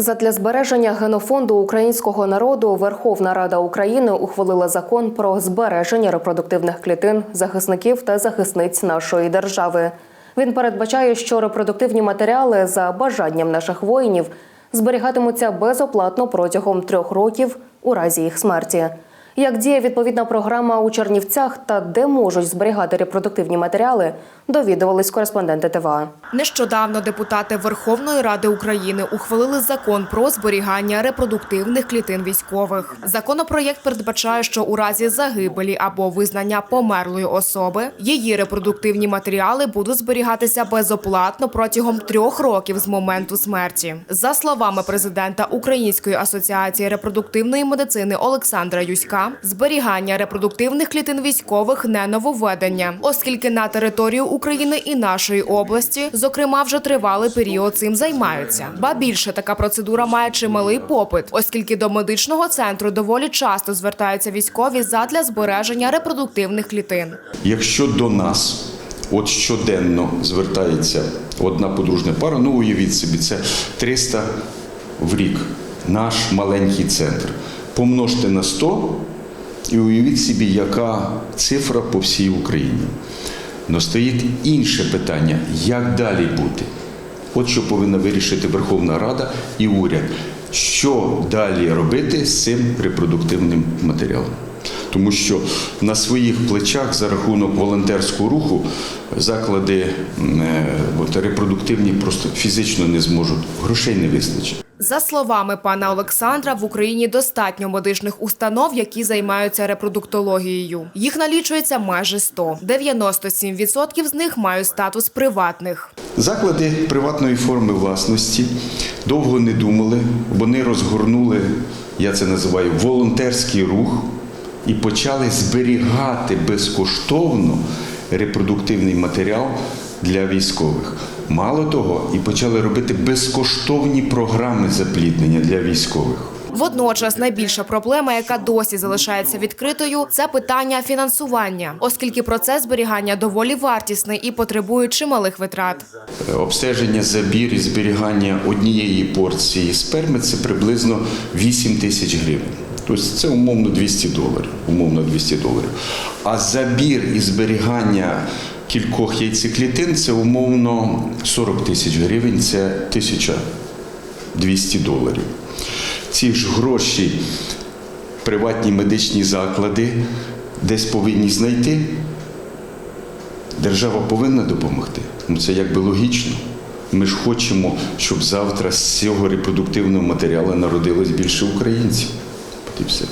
Задля збереження генофонду українського народу Верховна Рада України ухвалила закон про збереження репродуктивних клітин захисників та захисниць нашої держави. Він передбачає, що репродуктивні матеріали за бажанням наших воїнів зберігатимуться безоплатно протягом трьох років у разі їх смерті. Як діє відповідна програма у Чернівцях та де можуть зберігати репродуктивні матеріали, довідувались кореспонденти ТВА. Нещодавно депутати Верховної Ради України ухвалили закон про зберігання репродуктивних клітин військових. Законопроєкт передбачає, що у разі загибелі або визнання померлої особи її репродуктивні матеріали будуть зберігатися безоплатно протягом трьох років з моменту смерті. За словами президента Української асоціації репродуктивної медицини Олександра Юська, зберігання репродуктивних клітин військових не нововведення, оскільки на територію України і нашої області, зокрема, вже тривалий період цим займаються. Ба більше така процедура має чималий попит, оскільки до медичного центру доволі часто звертаються військові задля збереження репродуктивних клітин. Якщо до нас от щоденно звертається одна подружня пара, ну уявіть собі, це 300 в рік, наш маленький центр. Помножте на 100 і уявіть собі, яка цифра по всій Україні. Но стоїть інше питання, як далі бути. От що повинна вирішити Верховна Рада і уряд. Що далі робити з цим репродуктивним матеріалом? Тому що на своїх плечах за рахунок волонтерського руху заклади е, от, репродуктивні просто фізично не зможуть. Грошей не вистачить. За словами пана Олександра, в Україні достатньо медичних установ, які займаються репродуктологією. Їх налічується майже 100. 97% з них мають статус приватних. Заклади приватної форми власності довго не думали, вони розгорнули, я це називаю, волонтерський рух і почали зберігати безкоштовно репродуктивний матеріал для військових. Мало того, і почали робити безкоштовні програми запліднення для військових. Водночас найбільша проблема, яка досі залишається відкритою, це питання фінансування, оскільки процес зберігання доволі вартісний і потребує чималих витрат. Обстеження, забір і зберігання однієї порції сперми це приблизно 8 тисяч гривень. Тобто це умовно 200 доларів. Умовно 200 доларів. А забір і зберігання кількох яйцеклітин це умовно 40 тисяч гривень, це 1200 доларів. Ці ж гроші приватні медичні заклади десь повинні знайти. Держава повинна допомогти. Ну це якби логічно. Ми ж хочемо, щоб завтра з цього репродуктивного матеріалу народилось більше українців. І все.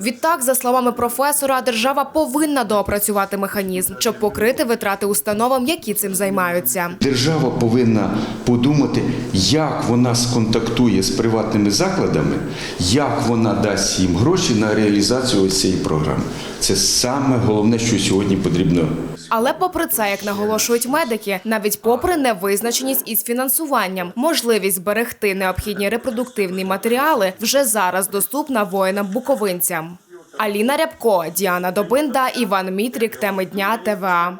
Відтак, за словами професора, держава повинна доопрацювати механізм, щоб покрити витрати установам, які цим займаються. Держава повинна подумати, як вона сконтактує з приватними закладами, як вона дасть їм гроші на реалізацію ось цієї програми. Це саме головне, що сьогодні потрібно Але попри це, як наголошують медики, навіть попри невизначеність із фінансуванням, можливість зберегти необхідні репродуктивні матеріали вже зараз доступна воїнам-буковинцям. Аліна Рябко, Діана Добинда, Іван Мітрік. Теми дня ТВА.